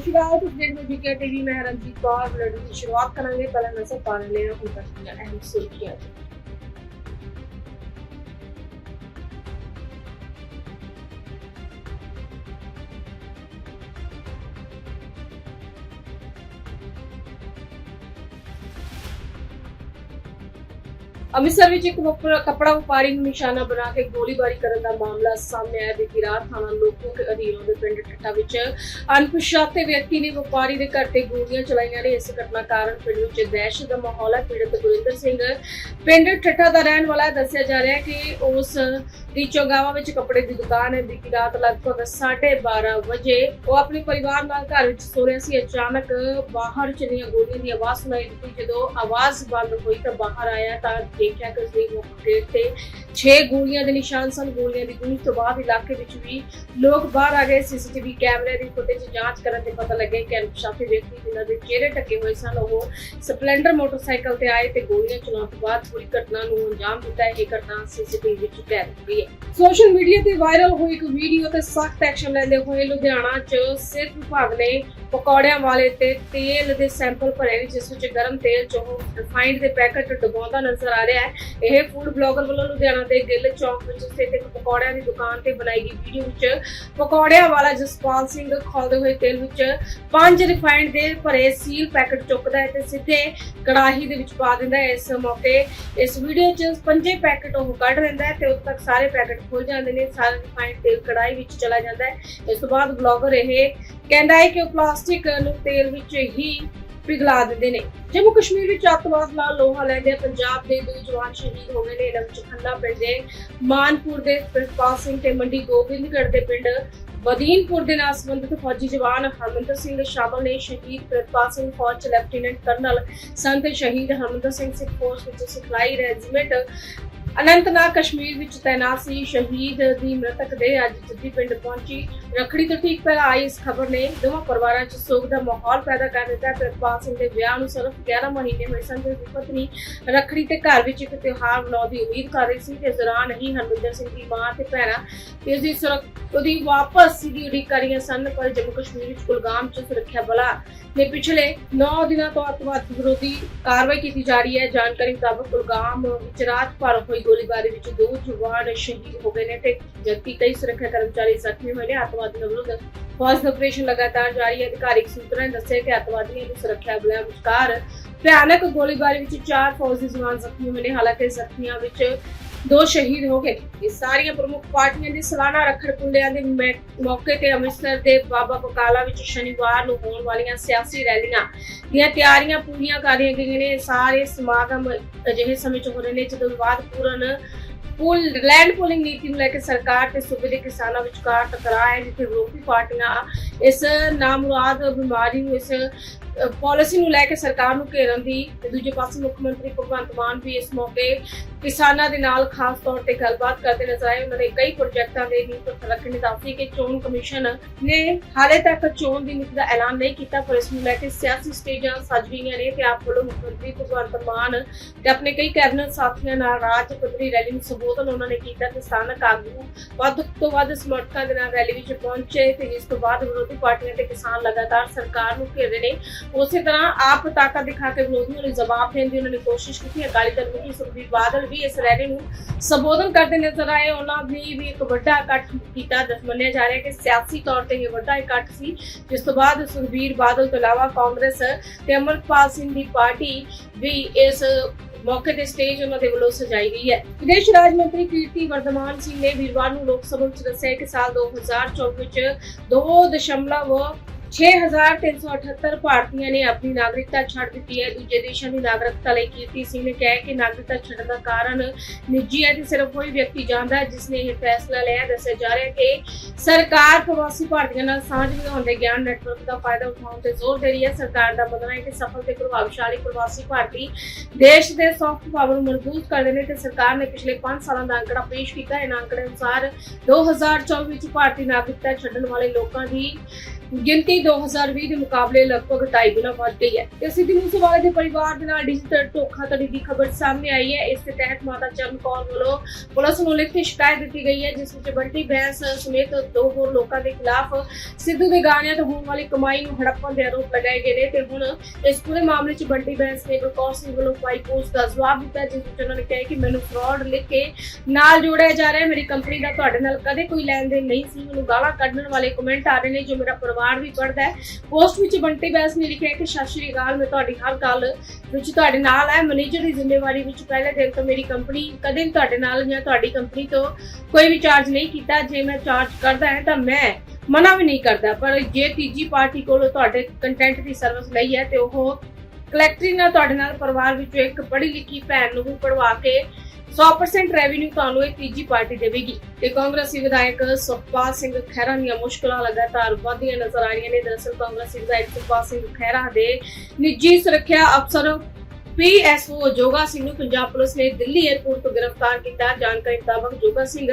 ਸਤਿ ਸ਼੍ਰੀ ਅਕਾਲ ਤੁਸੀਂ ਦੇਖ ਰਹੇ ਹੋ ਟੀਵੀ ਮੈਂ ਰਣਜੀਤ ਕੌਰ ਬਲੱਡ ਦੀ ਸ਼ੁਰੂਆਤ ਕਰਾਂਗੇ, ਪਹਿਲਾਂ ਨਜ਼ਰ ਪਾਣ ਲੈਣਾ ਹੁਣ ਤੱਕ ਦੀਆਂ ਅਹਿਮ ਸੁਰਖੀਆਂ ਅੰਮ੍ਰਿਤਸਰ ਵਿੱਚ ਇੱਕ ਕੱਪੜਾ ਵਪਾਰੀ ਨੂੰ ਨਿਸ਼ਾਨਾ ਬਣਾ ਕੇ ਗੋਲੀਬਾਰੀ ਕਰਨ ਦਾ ਮਾਮਲਾ ਸਾਹਮਣੇ ਆਇਆ। ਬੀਤੀ ਰਾਤ ਥਾਣਾ ਲੋਕੋ ਕੇ ਅਧੀਨ ਦੇ ਪਿੰਡ ਠੱਟਾ ਵਿੱਚ ਅਣਪਛਾਤੇ ਵਿਅਕਤੀ ਨੇ ਵਪਾਰੀ ਦੇ ਘਰ ਤੇ ਗੋਲੀਆਂ ਚਲਾਈਆਂ ਨੇ। ਇਸ ਘਟਨਾ ਕਾਰਨ ਪਿੰਡ ਵਿੱਚ ਦਹਿਸ਼ਤ ਦਾ ਮਾਹੌਲ ਹੈ। ਪੀੜਤ ਗੁਰਿੰਦਰ ਸਿੰਘ, ਪਿੰਡ ਠੱਟਾ ਦਾ ਰਹਿਣ ਵਾਲਾ ਦੱਸਿਆ ਜਾ ਰਿਹਾ ਹੈ ਕਿ ਉਸ ਦੀ ਚੌਗਾਵਾ ਵਿੱਚ ਕੱਪੜੇ ਦੀ ਦੁਕਾਨ ਹੈ। ਬੀਤੀ ਰਾਤ ਲਗਭਗ 12:30 ਵਜੇ ਉਹ ਆਪਣੇ ਪਰਿਵਾਰ ਨਾਲ ਘਰ ਵਿੱਚ ਸੋ ਰਿਹਾ ਸੀ। ਅਚਾਨਕ ਬਾਹਰ ਚੱਲੀਆਂ ਗੋਲੀਆਂ ਦੀ ਆਵਾਜ਼ ਸੁਣਾਈ ਦਿੱਤੀ। ਜਦੋਂ ਆਵਾਜ਼ ਬੰਦ ਹੋਈ ਤਾਂ ਬਾਹਰ ਆਇਆ ਤਾਂ ਦੇਖਿਆ ਕਿ ਉਸਦੇ ਮੁੱਖ ਗੇਟ ਤੇ 6 ਗੋਲੀਆਂ ਦੇ ਨਿਸ਼ਾਨ ਸਨ। ਗੋਲੀਆਂ ਦੀ ਗੂੰਜ ਤੋਂ ਬਾਅਦ ਇਲਾਕੇ ਵਿੱਚ ਵੀ ਲੋਕ ਬਾਹਰ ਆ ਗਏ। ਸੀਸੀਟੀਵੀ ਕੈਮਰੇ ਦੀ ਫੁਟੇਜ ਜਾਂਚ ਕਰਨ ਤੇ ਪਤਾ ਲੱਗਿਆ ਕਿ ਅਣਪਛਾਤੇ ਵਿਅਕਤੀ ਜਿਨ੍ਹਾਂ ਦੇ ਚਿਹਰੇ ਢੱਕੇ ਹੋਏ ਸਨ, ਉਹ ਸਪਲੈਂਡਰ ਮੋਟਰਸਾਈਕਲ ਤੇ ਆਏ ਤੇ ਗੋਲੀਆਂ ਚਲਾਉਣ ਤੋਂ ਬਾਅਦ ਪੂਰੀ ਘਟਨਾ ਨੂੰ ਅੰਜਾਮ ਦਿੱਤਾ ਇਹ ਘਟਨਾ ਸੀਸੀਟੀਵੀ ਵਿੱਚ ਕੈਦ ਹੋਈ ਹੈ ਸੋਸ਼ਲ ਮੀਡੀਆ ਤੇ ਵਾਇਰਲ ਹੋਈ ਇੱਕ ਵੀਡੀਓ ਤੇ ਸਖਤ ਐਕਸ਼ਨ ਲੈਂਦੇ ਹੋਏ ਲੁਧਿਆਣਾ 'ਚ ਸਿਹਤ ਵਿਭਾਗ ਨੇ ਪਕੌੜਿਆਂ ਵਾਲੇ ਤੇ ਤੇਲ ਦੇ ਸੈਂਪਲ ਭਰੇ ਨੇ ਜਿਸ ਵਿੱਚ ਗਰਮ ਤੇਲ 'ਚ ਰਿਫਾਈਨਡ ਦੇ ਪੈਕੇਟ ਡੁਬੋਉਂਦਾ ਨਜ਼ਰ ਆ ਰਿਹਾ ਹੈ। ਇਹ ਫੂਡ ਬਲੌਗਰ ਵੱਲੋਂ ਲੁਧਿਆਣਾ ਦੇ ਗਿੱਲ ਚੌਕ ਵਿੱਚ ਸਥਿਤ ਇੱਕ ਪਕੌੜਿਆਂ ਦੀ ਦੁਕਾਨ ਤੇ ਬਣਾਈ ਗਈ ਵੀਡੀਓ ਵਿੱਚ ਪਕੌੜਿਆਂ ਵਾਲਾ ਜਸਪਾਲ ਸਿੰਘ ਖੋਲਦੇ ਹੋਏ ਤੇਲ ਵਿੱਚ ਪੰਜ ਰਿਫਾਈਨਡ ਦੇ ਭਰੇ ਸੀਲ ਪੈਕੇਟ ਚੁੱਕਦਾ ਹੈ ਤੇ ਸਿੱਧੇ ਕੜਾਹੀ ਦੇ ਵਿੱਚ ਪਾ ਦਿੰਦਾ ਹੈ। ਇਸ ਮੌਕੇ ਇਸ ਵੀਡੀਓ 'ਚ ਪੰਜੇ ਪੈਕੇਟ ਉਹ ਕੱਢ ਲੈਂਦਾ ਹੈ ਤੇ ਉਦੋਂ ਤੱਕ ਸਾਰੇ ਪੈਕੇਟ ਖੁੱਲ ਜਾਂਦੇ ਨੇ। ਸਾਰਾ ਰਿਫਾਈਨਡ ਤੇਲ ਕੜਾਹੀ ਵਿੱਚ ਚਲਾ ਜਾਂਦਾ ਹੈ। ਇਸ ਤੋਂ ਬਾਅਦ ਬਲੌਗਰ ਇਹ ਕਹਿੰਦਾ ਹੈ ਕਿ ਉਹ ਪਲਾਸਟਿਕ ਨੂੰ ਤੇਲ ਵਿੱਚ ਹੀ ਪਿਘਲਾ ਦਿੰਦੇ ਨੇ। ਜੰਮੂ ਕਸ਼ਮੀਰ ਵਿੱਚ ਅੱਤਵਾਦ ਨਾਲ ਲੋਹਾ ਲੈਂਦੇ ਪੰਜਾਬ ਦੇ ਦੋ ਜਵਾਨ ਸ਼ਹੀਦ ਹੋ ਗਏ ਨੇ। ਇਹਨਾਂ ਵਿੱਚ ਖੰਨਾ ਪਿੰਡ ਦੇ ਮਾਨਪੁਰ ਦੇ ਪ੍ਰਿਤਪਾਲ ਸਿੰਘ ਤੇ ਮੰਡੀ ਗੋਬਿੰਦਗੜ੍ਹ ਦੇ ਪਿੰਡ ਬਦੀਨਪੁਰ ਦੇ ਨਾਲ ਸੰਬੰਧਿਤ ਫੌਜੀ ਜਵਾਨ ਹਰਮੰਦਰ ਸਿੰਘ ਸ਼ਾਮਲ ਨੇ ਸ਼ਹੀਦ ਪ੍ਰਿਤਪਾਲ ਸਿੰਘ ਫੌਜ ਚ ਲੈਫਟੀਨੈਂਟ ਕਰਨਲ ਸੰਤ ਸ਼ਹੀਦ ਹਰਮੰਦਰ ਸਿੰਘ ਸਿੱਖ ਫੌਜ ਵਿੱਚ ਸਿਖਲਾਈ ਰੈਜੀਮੈਂਟ ਅਨੰਤਨਾਗ ਕਸ਼ਮੀਰ ਵਿੱਚ ਤੈਨਾਤ ਸੀ। ਸ਼ਹੀਦ ਦੀ ਮ੍ਰਿਤਕ ਦੇ ਅੱਜ ਜੱਦੀ ਪਿੰਡ ਪਹੁੰਚੀ। ਰੱਖੜੀ ਤੋਂ ਠੀਕ ਪਹਿਲਾਂ ਆਈ ਇਸ ਖਬਰ ਨੇ, ਦੋਵਾਂ ਪਰਿਵਾਰਾਂ 'ਚ ਸੋਗ ਦਾ ਮਾਹੌਲ ਪੈਦਾ ਕਰ ਦਿੱਤਾ। ਹੈ। ਸਿੰਘ ਦੇ ਵਿਆਹ ਨੂੰ ਸਿਰਫ 11 ਮਹੀਨੇ ਹੋਏ ਸਨ ਤੇ ਪਤਨੀ ਰੱਖੜੀ ਤੇ ਘਰ ਵਿੱਚ ਇੱਕ ਤਿਉਹਾਰ ਮਨਾਉਣ ਦੀ ਉਮੀਦ ਕਰ ਰਹੀ ਸੀ। ਤੇ ਇਸ ਦੌਰਾਨ ਹੀ ਹਰਮਿੰਦਰ ਸਿੰਘ ਦੀ ਮਾਂ ਤੇ ਭੈਣਾਂ ਤੇ ਉਸਦੀ ਉਹਦੀ ਵਾਪਸ ਦੀ ਉਡੀਕ ਕਰ ਰਹੀਆਂ ਸਨ। ਪਰ ਜੰਮੂ ਕਸ਼ਮੀਰ ਵਿੱਚ ਕੁਲਗਾਮ 'ਚ ਸੁਰੱਖਿਆ ਬਲਾਂ ਨੇ ਪਿਛਲੇ 9 ਦਿਨਾਂ ਤੋਂ ਅੱਤਵਾਦ ਵਿਰੋਧੀ ਕਾਰਵਾਈ ਕੀਤੀ ਜਾ ਰਹੀ ਹੈ। ਜਾਣਕਾਰੀ ਮੁਤਾਬਕ ਕੁਲਗਾਮ ਵਿੱਚ ਰਾਤ ਭਰ ਹੋਈ ਗੋਲੀਬਾਰੀ ਵਿੱਚ ਦੋ ਜਵਾਨ ਸ਼ਹੀਦ ਹੋ ਗਏ ਨੇ ਤੇ ਜਦਕਿ ਕਈ ਸੁਰੱਖਿਆ ਕਰਮਚਾਰੀ ਜ਼ਖਮੀ ਹੋਏ ਨੇ ਅੱਤਵਾਦੀਆਂ ਵਿਰੁੱਧ ਫੌਜ ਦਾ ਆਪਰੇਸ਼ਨ ਲਗਾਤਾਰ ਜਾਰੀ ਹੈ। ਅਧਿਕਾਰਿਕ ਸੂਤਰਾਂ ਨੇ ਦੱਸਿਆ ਕਿ ਅੱਤਵਾਦੀਆਂ ਨੂੰ ਸੁਰੱਖਿਆ ਬਲਾਂ ਵਿਚਕਾਰ ਭਿਆਨਕ ਗੋਲੀਬਾਰੀ ਵਿੱਚ ਚਾਰ ਫੌਜੀ ਜਵਾਨ ਜ਼ਖਮੀ ਹੋਏ ਨੇ। ਹਾਲਾਂਕਿ ਜ਼ਖਮੀਆਂ ਵਿੱਚ ਦੋ ਸ਼ਹੀਦ ਹੋ ਗਏ। ਇਹ ਸਾਰੀਆਂ ਪ੍ਰਮੁੱਖ ਪਾਰਟੀਆਂ ਦੇ ਸਾਲਾਨਾ ਰੱਖੜ ਪੁੰਡਿਆਂ ਦੇ ਮੌਕੇ ਤੇ ਅੰਮ੍ਰਿਤਸਰ ਦੇ ਬਾਬਾ ਬਕਾਲਾ ਵਿੱਚ ਸ਼ਨੀਵਾਰ ਨੂੰ ਹੋਣ ਵਾਲੀਆਂ ਸਿਆਸੀ ਰੈਲੀਆਂ ਦੀਆਂ ਤਿਆਰੀਆਂ ਪੂਰੀਆਂ ਕਰ ਰਹੀਆਂ ਗਈਆਂ ਨੇ। ਸਾਰੇ ਸਮਾਗਮ ਅਜਿਹੇ ਸਮੇਂ 'ਚ ਹੋ ਰਹੇ ਨੇ, ਜਦੋਂ ਵਿਵਾਦਪੂਰਨ ਪੁਲ ਲੈਂਡ ਪੋਲਿੰਗ ਨੀਤੀ ਨੂੰ ਲੈ ਕੇ ਸਰਕਾਰ ਤੇ ਸੂਬੇ ਦੇ ਕਿਸਾਨਾਂ ਵਿਚਕਾਰ ਟਕਰਾਅ ਹੈ, ਜਿੱਥੇ ਵਿਰੋਧੀ ਪਾਰਟੀਆਂ ਇਸ ਨਾਮੁਰਾਦ ਬਿਮਾਰੀ ਨੂੰ ਇਸ ਅ, ਪਾਲਿਸੀ ਨੂੰ ਲੈ ਕੇ ਸਰਕਾਰ ਨੂੰ ਘੇਰਨ ਦੀ ਤੇ ਦੂਜੇ ਪਾਸੇ ਮੁੱਖ ਮੰਤਰੀ ਭਗਵੰਤ ਮਾਨ ਵੀ ਇਸ ਮੌਕੇ ਕਿਸਾਨਾਂ ਦੇ ਨਾਲ ਖਾਸ ਤੌਰ ਤੇ ਗੱਲਬਾਤ ਕਰਦੇ ਨਜ਼ਰ ਆਏ। ਉਹਨਾਂ ਨੇ ਕਈ ਪ੍ਰੋਜੈਕਟਾਂ ਦੇ ਨੀਂਹ ਪੱਥਰ ਦੱਸੀ ਕਿ ਚੋਣ ਕਮਿਸ਼ਨ ਨੇ ਹਾਲੇ ਤੱਕ ਚੋਣ ਦੀ ਨੀਤੀ ਦਾ ਐਲਾਨ ਨਹੀਂ ਕੀਤਾ ਪਰ ਇਸ ਨੂੰ ਲੈ ਕੇ ਸਿਆਸੀ ਸਟੇਜਾਂ ਸੱਜ ਗਈਆਂ ਨੇ ਤੇ ਆਪ ਵੱਲੋਂ ਮੁੱਖ ਮੰਤਰੀ ਭਗਵੰਤ ਮਾਨ ਤੇ ਆਪਣੇ ਕਈ ਕੈਬਨਿਟ ਸਾਥੀਆਂ ਨਾਲ ਰਾਜ ਪੱਧਰੀ ਰੈਲੀ ਨੂੰ ਸੰਬੋਧਨ ਉਹਨਾਂ ਨੇ ਕੀਤਾ ਤੇ ਸਥਾਨਕ ਆਗੂ ਵੱਧ ਤੋਂ ਵੱਧ ਸਮਰਥਕਾਂ ਦੇ ਨਾਲ ਰੈਲੀ ਵਿੱਚ ਪਹੁੰਚੇ ਤੇ ਇਸ ਤੋਂ ਬਾਅਦ ਵਿਰੋਧੀ ਪਾਰਟੀਆਂ ਤੇ ਕਿਸਾਨ ਲਗਾਤਾਰ ਸਰਕਾਰ ਨੂੰ ਘੇਰ ਰਹੇ ਨੇ। ਉਸੇ ਤਰ੍ਹਾਂ ਆਪ ਤਾਕਤ ਦਿਖਾ ਕੇ ਵਿਰੋਧੀਆਂ ਨੂੰ ਜਵਾਬ ਦੇਣ ਦੀ ਉਹਨਾਂ ਨੇ ਕੋਸ਼ਿਸ਼ ਕੀਤੀ। ਅਕਾਲੀ ਦਲ ਮੁਖੀ ਸੁਖਬੀਰ ਬਾਦਲ ਵੀ ਇਸ ਰੈਲੀ ਨੂੰ ਸੰਬੋਧਨ ਕਰਦੇ ਨਜ਼ਰ ਆਏ। ਉਹਨਾਂ ਨੇ ਵੀ ਇੱਕ ਵੱਡਾ ਇਕੱਠ ਕੀਤਾ। ਦੱਸ ਮੰਨਿਆ ਜਾ ਰਿਹਾ ਕਿ ਸਿਆਸੀ ਤੌਰ ਤੇ ਇਹ ਵੱਡਾ ਇਕੱਠ ਸੀ, ਜਿਸ ਤੋਂ ਬਾਅਦ ਸੁਖਬੀਰ ਬਾਦਲ ਤੋਂ ਇਲਾਵਾ ਕਾਂਗਰਸ ਤੇ ਅਮਰਪਾਲ ਸਿੰਘ ਦੀ ਪਾਰਟੀ ਵੀ ਇਸ ਮੌਕੇ ਤੇ ਸਟੇਜ ਉਹਨਾਂ ਦੇ ਵੱਲੋਂ ਸਜਾਈ ਗਈ ਹੈ। ਵਿਦੇਸ਼ ਰਾਜ ਮੰਤਰੀ ਕੀਰਤੀ ਵਰਧਮਾਨ ਸਿੰਘ ਨੇ ਵੀਰਵਾਰ ਨੂੰ ਲੋਕ ਸਭਾ ਵਿੱਚ ਦੱਸਿਆ ਕਿ ਸਾਲ 2024 ਵਿੱਚ 2.6378 ਭਾਰਤੀਆਂ ਨੇ ਆਪਣੀ ਨਾਗਰਿਕਤਾ ਛੱਡ ਦਿੱਤੀ ਹੈ। ਦੂਜੇ ਦੇਸ਼ਾਂ ਦੀ ਨਾਗਰਿਕਤਾ ਲਈ ਕੀਰਤੀ ਸਿੰਘ ਨੇ ਕਿਹਾ ਕਿ ਨਾਗਰਿਕਤਾ ਛੱਡਣ ਦਾ ਕਾਰਨ ਨਿੱਜੀ ਹੈ ਤੇ ਸਿਰਫ ਕੋਈ ਵਿਅਕਤੀ ਜਾਣਦਾ ਹੈ, ਜਿਸ ਨੇ ਇਹ ਫੈਸਲਾ ਲਿਆ ਦੱਸਿਆ ਜਾ ਰਿਹਾ ਕਿ ਸਰਕਾਰ ਪ੍ਰਵਾਸੀ ਭਾਰਤੀਆਂ ਨਾਲ ਸਾਂਝ ਵਧਾਉਣ ਦੇ ਗਿਆਨ ਨੈਟਵਰਕ ਦਾ ਫਾਇਦਾ ਉਠਾਉਣ ਤੇ ਜ਼ੋਰ ਦੇ ਰਹੀ ਹੈ। ਸਰਕਾਰ ਦਾ ਮੰਨਣਾ ਹੈ ਕਿ ਸਫਲ ਤੇ ਪ੍ਰਭਾਵਸ਼ਾਲੀ ਪ੍ਰਵਾਸੀ ਭਾਰਤੀ ਦੇਸ਼ ਦੇ ਸੌਫਟ ਪਾਵਰ ਨੂੰ ਮਜ਼ਬੂਤ ਕਰਦੇ ਨੇ ਤੇ ਸਰਕਾਰ ਨੇ ਪਿਛਲੇ 5 ਸਾਲਾਂ ਦਾ ਅੰਕੜਾ ਪੇਸ਼ ਕੀਤਾ। ਇਹਨਾਂ ਅੰਕੜੇ ਅਨੁਸਾਰ 2024 ਵਿੱਚ ਭਾਰਤੀ ਨਾਗਰਿਕਤਾ ਛੱਡਣ ਵਾਲੇ ਲੋਕਾਂ ਦੀ ਗਿਣਤੀ 2020 ਦੇ ਮੁਕਾਬਲੇ ਲਗਭਗ 2.5 ਗੁਣਾ ਵੱਧ ਗਈ ਹੈ। ਤੇ ਸਿੱਧੂ ਮੂਸੇਵਾਲੇ ਦੇ ਪਰਿਵਾਰ ਦੇ ਨਾਲ ਡਿਜੀਟਲ ਧੋਖਾਧੜੀ ਦੀ ਖਬਰ ਸਾਹਮਣੇ ਆਈ ਹੈ। ਇਸ ਦੇ ਤਹਿਤ ਮਾਤਾ ਚਰਨ ਕੌਰ ਵੱਲੋਂ ਪੁਲਿਸ ਨੂੰ ਲਿਖਤੀ ਸ਼ਿਕਾਇਤ ਦਿੱਤੀ ਗਈ ਹੈ, ਜਿਸ ਵਿੱਚ ਬੰਟੀ ਬੈਂਸ ਸਮੇਤ ਦੋ ਹੋਰ ਲੋਕਾਂ ਦੇ ਖਿਲਾਫ ਸਿੱਧੂ ਦੇ ਗਾਣਿਆਂ ਤੋਂ ਹੋਣ ਵਾਲੀ ਕਮਾਈ ਨੂੰ ਹੜੱਪਣ ਦੇ ਆਰੋਪ ਲਗਾਏ ਗਏ ਨੇ ਤੇ ਹੁਣ ਇਸ ਪੂਰੇ ਮਾਮਲੇ 'ਚ ਬੰਟੀ ਬੈਂਸ ਨੇ ਬਲਕੌਰ ਸਿੰਘ ਵੱਲੋਂ ਪਾਈ ਪੋਸਟ ਦਾ ਜਵਾਬ ਦਿੱਤਾ, ਜਿਸ ਵਿੱਚ ਉਹਨਾਂ ਨੇ ਕਿਹਾ ਕਿ ਮੈਨੂੰ ਫਰਾਡ ਲਿਖ ਕੇ ਨਾਲ ਜੋੜਿਆ ਜਾ ਰਿਹਾ ਹੈ। ਮੇਰੀ ਕੰਪਨੀ ਦਾ ਤੁਹਾਡੇ ਨਾਲ ਕਦੇ ਕੋਈ ਲੈਣ ਦੇਣ ਨਹੀਂ ਸੀ। ਮੈਨੂੰ ਗਾਲਾਂ ਕੱਢਣ ਵਾਲੇ ਕਮੈਂਟ ਆ ਰਹੇ ਨੇ ਜੋ ਮੇਰਾ ਪਰਿਵਾਰ ਵੀ ਪੜਦਾ ਹੈ। ਪੋਸਟ ਵਿੱਚ ਬੰਟੀ ਬੈਂਸ ਨੇ ਲਿਖਿਆ ਕਿ, ਸਤਿ ਸ਼੍ਰੀ ਅਕਾਲ, ਮੈਂ ਤੁਹਾਡੀ ਹਰ ਗੱਲ ਵਿੱਚ ਤੁਹਾਡੇ ਨਾਲ ਹੈ। ਮੈਨੇਜਰ ਦੀ ਜ਼ਿੰਮੇਵਾਰੀ ਵਿੱਚ ਪਹਿਲੇ ਦਿਨ ਤੋਂ ਮੇਰੀ ਕੰਪਨੀ ਕਦੇ ਵੀ ਤੁਹਾਡੇ ਨਾਲ ਜਾਂ ਤੁਹਾਡੀ ਕੰਪਨੀ ਤੋਂ ਕੋਈ ਵੀ ਚਾਰਜ ਨਹੀਂ ਕੀਤਾ। ਜੇ ਮੈਂ ਚਾਰਜ ਕਰਦਾ ਹੈ ਤਾਂ ਮੈਂ ਮਨਾ ਵੀ ਨਹੀਂ ਕਰਦਾ। ਪਰ ਜੇ ਤੀਜੀ ਪਾਰਟੀ ਕੋਲੋਂ ਤੁਹਾਡੇ ਕੰਟੈਂਟ ਦੀ ਸਰਵਿਸ ਲਈ ਹੈ ਤੇ ਉਹ ਕਲੈਕਟਰੀ ਨਾਲ ਤੁਹਾਡੇ ਨਾਲ ਪਰਿਵਾਰ ਵਿੱਚੋਂ ਇੱਕ ਪੜ੍ਹੀ ਲਿਖੀ ਭੈਣ ਨੂੰ ਵੀ ਪੜਵਾ ਕੇ 100% ਰੈਵਨਿਊ ਤੁਹਾਨੂੰ ਇਹ ਤੀਜੀ ਪਾਰਟੀ ਦੇਵੇਗੀ ਤੇ ਕਾਂਗਰਸੀ ਵਿਧਾਇਕ ਸੁਖਪਾਲ ਸਿੰਘ ਖਹਿਰਾ ਦੀਆਂ ਮੁਸ਼ਕਲਾਂ ਲਗਾਤਾਰ ਵਧਦੀਆਂ ਨਜ਼ਰ ਆ ਰਹੀਆਂ ਨੇ। ਦਰਅਸਲ ਕਾਂਗਰਸੀ ਵਿਧਾਇਕ ਸੁਖਪਾਲ ਸਿੰਘ ਖਹਿਰਾ ਦੇ ਨਿੱਜੀ ਸੁਰੱਖਿਆ ਅਫਸਰ ਪੀਐਸਓ ਜੋਗਾ ਸਿੰਘ ਨੂੰ ਪੰਜਾਬ ਪੁਲਿਸ ਨੇ ਦਿੱਲੀ 에ਅਰਪੋਰਟ ਤੋਂ ਗ੍ਰਿਫਤਾਰ ਕੀਤਾ। ਜਾਣਕਾਰੀ ਮੁਤਾਬਕ ਜੋਗਾ ਸਿੰਘ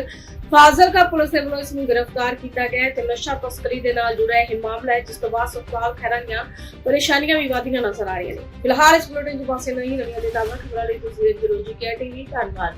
ਫਾਜ਼ਿਲਕਾ ਪੁਲਿਸ ਦੇ ਵੱਲੋਂ ਇਸ ਨੂੰ ਗ੍ਰਿਫਤਾਰ ਕੀਤਾ ਗਿਆ ਤੇ ਨਸ਼ਾ ਤਸਕਰੀ ਦੇ ਨਾਲ ਜੁੜਿਆ ਇਹ ਮਾਮਲਾ ਹੈ, ਜਿਸ ਤੋਂ ਬਾਅਦ ਸੁਖਪਾਲ ਖਹਿਰਾ ਦੀਆਂ ਪਰੇਸ਼ਾਨੀਆਂ ਵੀ ਵਧੀਆਂ ਨਜ਼ਰ ਆ ਰਹੀਆਂ ਨੇ। ਫਿਲਹਾਲ ਇਸ ਬੁਲੇਟਿਨ 'ਚ ਪਾਸੇ ਨਹੀਂ ਰਹੀਆਂ ਦੇ ਤਾਜ਼ਾ ਖਬਰਾਂ ਲਈ ਤੁਸੀਂ ਦੇਖਦੇ ਰਹੋ ਜੀ ਕੇ ਧੰਨਵਾਦ।